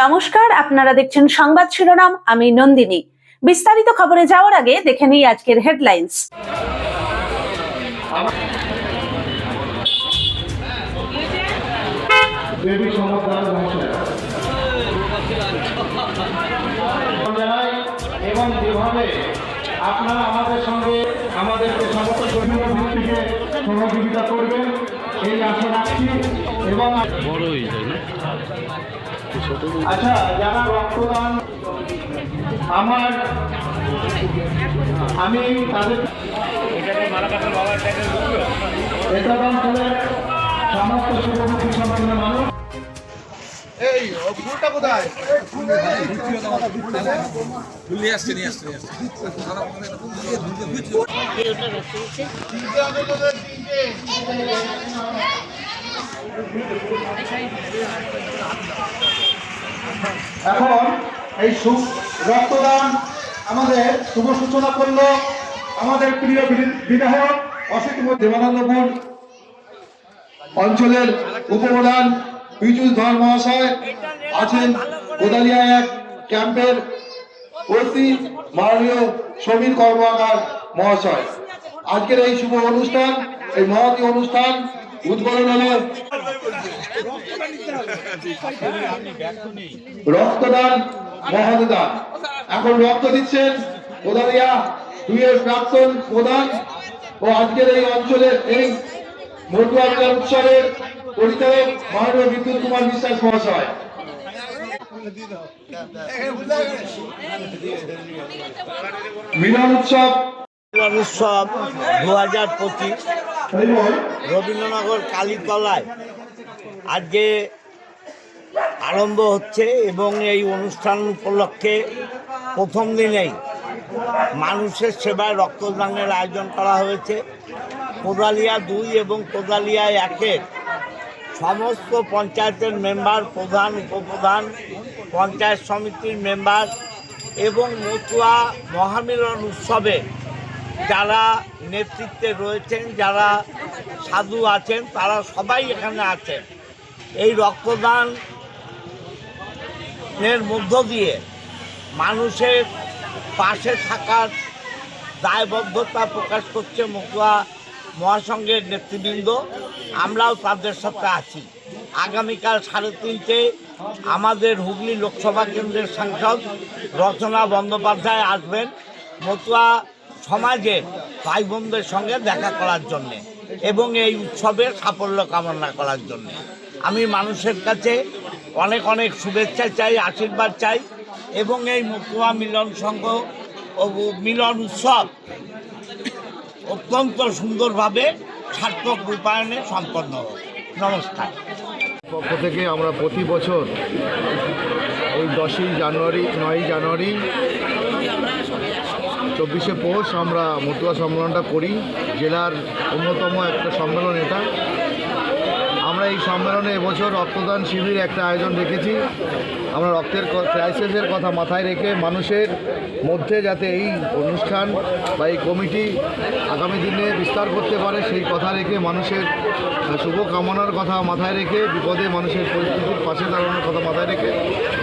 নমস্কার, আপনারা দেখছেন সংবাদ শিরোনাম, আমি নন্দিনী। বিস্তারিত খবরে যাওয়ার আগে দেখে নিই আজকের হেডলাইন্স। আপনারা আমাদের সঙ্গে আমাদেরকে সমস্ত সহযোগিতা করবেন, এই আশা রাখছি এবং বড় হয়ে যায় না? আচ্ছা যারা রক্তদান আমার আমি তাদের এটা অঞ্চলের সমস্ত শুভমুখী সম্পন্ন মানুষ। নিয়ে আসছে নিয়ে আসছে নিয়ে আসছে। এখন এই রক্তদান আমাদের শুভ সূচনা করল আমাদের প্রিয় বিধায়ক অসিত দেবানন্দপুর অঞ্চলের উপপ্রধান পীযুষ ধর মহাশয় আছেন কোদালিয়া এক ক্যাম্পের ওসি মাননীয় সমীর কর্মকার মহাশয়। আজকের এই শুভ অনুষ্ঠান, এই মহতী অনুষ্ঠান উদ্বোধন রক্তদান, মহাদান। এখন রক্ত দিচ্ছেন কোদালিয়া, দুইয়ের প্রাক্তন প্রধান ও আজকের এই অঞ্চলের এই মটুয়া উৎসবের পরিচালক মাননীয় বিদ্যুৎ কুমার বিশ্বাস মহাশয়। মিলন উৎসব। উৎসব দু হাজার পঁচিশ। রবীন্দ্রনগর কালীতলায় আজকে আরম্ভ হচ্ছে এবং এই অনুষ্ঠান উপলক্ষে প্রথম দিনেই মানুষের সেবায় রক্তদানের আয়োজন করা হয়েছে। কোদালিয়া দুই এবং কোদালিয়া একের সমস্ত পঞ্চায়েতের মেম্বার, প্রধান, উপপ্রধান, পঞ্চায়েত সমিতির মেম্বার এবং মতুয়া মহামিলন উৎসবে যারা নেতৃত্বে রয়েছেন, যারা সাধু আছেন, তারা সবাই এখানে আছেন। এই রক্তদান এর মধ্য দিয়ে মানুষের পাশে থাকার দায়বদ্ধতা প্রকাশ করছে মতুয়া মহাসংঘের নেতৃবৃন্দ। আমরাও তাদের সাথে আছি। আগামীকাল সাড়ে তিনটে আমাদের হুগলি লোকসভা কেন্দ্রের সাংসদ রচনা বন্দ্যোপাধ্যায় আসবেন। মতুয়া সমাজের ভাই বোনদের সঙ্গে দেখা করার জন্যে এবং এই উৎসবের সাফল্য কামনা করার জন্যে। আমি মানুষের কাছে অনেক অনেক শুভেচ্ছা চাই, আশীর্বাদ চাই এবং এই মতুয়া মিলন সংঘ মিলন উৎসব অত্যন্ত সুন্দরভাবে সার্থক রূপায়ণে সম্পন্ন হোক। নমস্কার। পক্ষ থেকে আমরা প্রতি বছর ওই দশই জানুয়ারি, নয়ই জানুয়ারি চব্বিশে পৌষ আমরা মতুয়া সম্মেলনটা করি জেলার অন্যতম একটা সম্মেলন এটা। এই সম্মেলনে এবছর রক্তদান শিবির একটা আয়োজন রেখেছি। আমরা রক্তের ক্রাইসিসের কথা মাথায় রেখে মানুষের মধ্যে যাতে এই অনুষ্ঠান বা এই কমিটি আগামী দিনে বিস্তার করতে পারে সেই কথা রেখে মানুষের আহ, শুভ কামনার কথা মাথায় রেখে বিপদে মানুষের পরিস্থিতির পাশে দাঁড়ানোর কথা মাথায় রেখে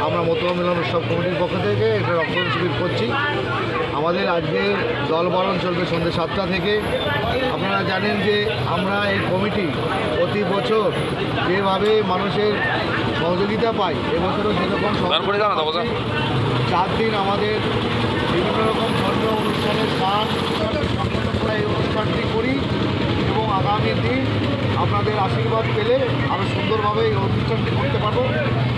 আমরা মতুয়া মিলন উৎসব কমিটির পক্ষ থেকে একটা রক্তদান শিবির করছি। আমাদের আজকে দলবরণ চলবে সন্ধ্যে সাতটা থেকে। আপনারা জানেন যে আমরা এই কমিটি প্রতি বছর যেভাবে মানুষের সহযোগিতা পাই এবছরও সেরকম। চার দিন আমাদের বিভিন্ন রকম ধর্মীয় অনুষ্ঠানের গান আমরা এই অনুষ্ঠানটি করি এবং আগামী দিন আপনাদের আশীর্বাদ পেলে আরও সুন্দরভাবে এই অনুষ্ঠানটি করতে পারব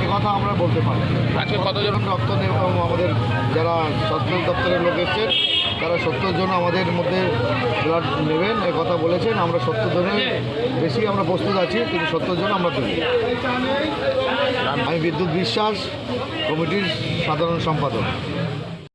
এ কথা আমরা বলতে পারি। আজকে কতজন? রক্ত আমাদের যারা স্বাস্থ্য দপ্তরের লোক এসছেন তারা সত্তর জন আমাদের মধ্যে ব্লাড নেবেন এ কথা বলেছেন আমরা সত্তর জনের বেশি আমরা প্রস্তুত আছি কিন্তু সত্তর জন আমরা দেব। আমি বিদ্যুৎ বিশ্বাস কমিটির সাধারণ সম্পাদক।